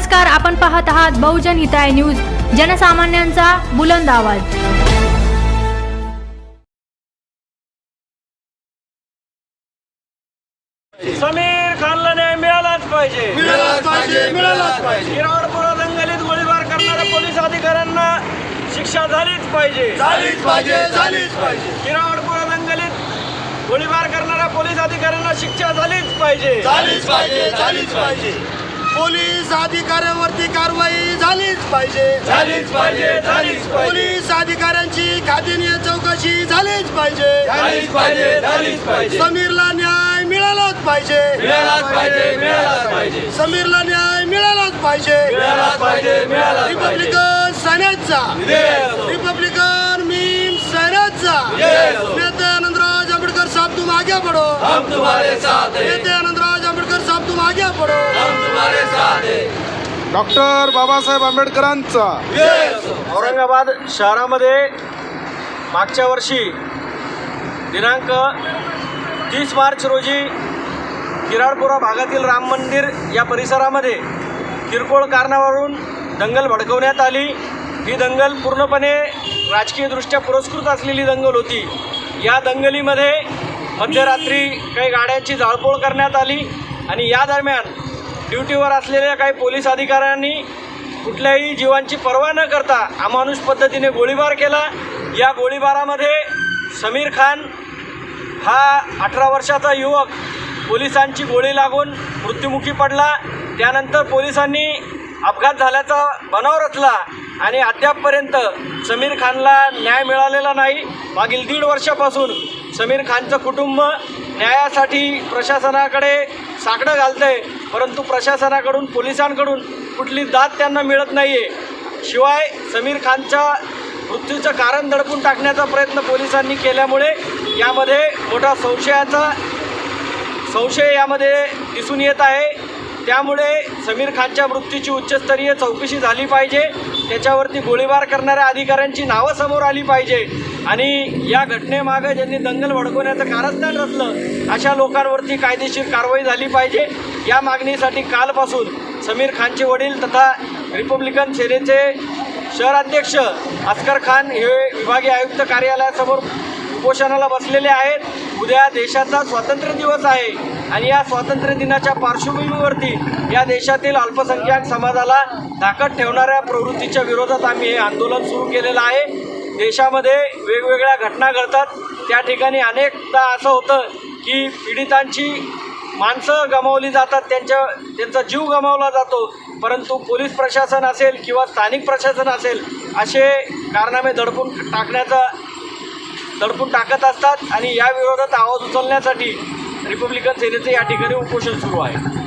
नमस्कार आपण पाहत आहात बहुजन हिताय न्यूज जनसामान्यांचा बुलंद आवाज. समीर खानला न्याय मिळालाच पाहिजे. मिळालाच पाहिजे मिळालाच पाहिजे. किराडपुरा दंगलीत गोळीबार करणाऱ्या पोलीस अधिकाऱ्यांना शिक्षा झालीच पाहिजे. झालीच पाहिजे झालीच पाहिजे. किराडपुरा दंगलीत गोळीबार करणाऱ्या पोलीस अधिकाऱ्यांना शिक्षा झालीच पाहिजे. झालीच पाहिजे झालीच पाहिजे. पोलीस अधिकाऱ्यांवरती कारवाई झालीच पाहिजे. झालीच पाहिजे झालीच पाहिजे. पोलीस अधिकाऱ्यांची खात्याने चौकशी झालीच पाहिजे. झालीच पाहिजे झालीच पाहिजे. समीरला न्याय मिळालाच पाहिजे. मिळालाच पाहिजे मिळालाच पाहिजे. समीरला न्याय मिळालाच पाहिजे. मिळालाच पाहिजे मिळालाच रिपब्लिकन सैन्याचा. रिपब्लिकन मीम सैन्याचा. नेते आनंदराज आंबेडकर साहब तुम आगे हैं. नेते आनंदराज आंबेडकर साहब तुम आगे बढ़ो. डॉक्टर बाबासाहेब आंबेडकरांचा. औरंगाबाद शहरामध्ये मागच्या वर्षी दिनांक तीस मार्च रोजी किराडपुरा भागातील राम मंदिर या परिसरामध्ये किरकोळ कारणावरून दंगल भडकवण्यात आली. ही दंगल पूर्णपणे राजकीयदृष्ट्या पुरस्कृत असलेली दंगल होती. या दंगलीमध्ये मध्यरात्री काही गाड्यांची जाळपोळ करण्यात आली आणि या दरम्यान ड्युटीवर असलेल्या काही पोलीस अधिकाऱ्यांनी कुठल्याही जीवांची पर्वा न करता अमानुष पद्धतीने गोळीबार केला. या गोळीबारामध्ये समीर खान हा अठरा वर्षाचा युवक पोलिसांची गोळी लागून मृत्युमुखी पडला. त्यानंतर पोलिसांनी अपघात झाल्याचा बनाव रचला आणि अद्यापपर्यंत समीर खानला न्याय मिळालेला नाही. मागील दीड वर्षापासून समीर खानचं कुटुंब न्यायासाठी प्रशासनाकडे साकडं घालतंय. परंतु प्रशासनाकडून पोलिसांकडून कुठली दाद त्यांना मिळत नाही आहे शिवाय समीर खानच्या मृत्यूचं कारण दडपून टाकण्याचा प्रयत्न पोलिसांनी केल्यामुळे यामध्ये मोठा संशयाचा संशय यामध्ये दिसून येत आहे. त्यामुळे समीर खानच्या मृत्यूची उच्चस्तरीय चौकशी झाली पाहिजे. त्याच्यावरती गोळीबार करणाऱ्या अधिकाऱ्यांची नावं समोर आली पाहिजे. आणि या घटनेमागं ज्यांनी दंगल भडकवण्याचं कारस्थान रचलं अशा लोकांवरती कायदेशीर कारवाई झाली पाहिजे. या मागणीसाठी कालपासून समीर खानचे वडील तथा रिपब्लिकन सेनेचे शहराध्यक्ष अस्कर खान हे विभागीय आयुक्त कार्यालयासमोर उपोषणाला बसलेले आहेत. उद्या देशाचा स्वातंत्र्य दिवस आहे. आणि या स्वातंत्र्य दिनाच्या पार्श्वभूमीवरती या देशातील अल्पसंख्याक समाजाला धाकट ठेवणाऱ्या प्रवृत्तीच्या विरोधात आम्ही हे आंदोलन सुरू केलेलं आहे. देशामध्ये वेगवेगळ्या घटना घडतात. त्या ठिकाणी अनेकदा असं होतं की पीडितांची माणसं गमावली जातात त्यांच्या त्यांचा जीव गमावला जातो परंतु पोलीस प्रशासन असेल किंवा स्थानिक प्रशासन असेल असे कारनामे दडपून टाकण्याचा दडपून टाकत असतात. आणि या विरोधात आवाज उचलण्यासाठी रिपब्लिकन सेनेचं या ठिकाणी उपोषण सुरू आहे.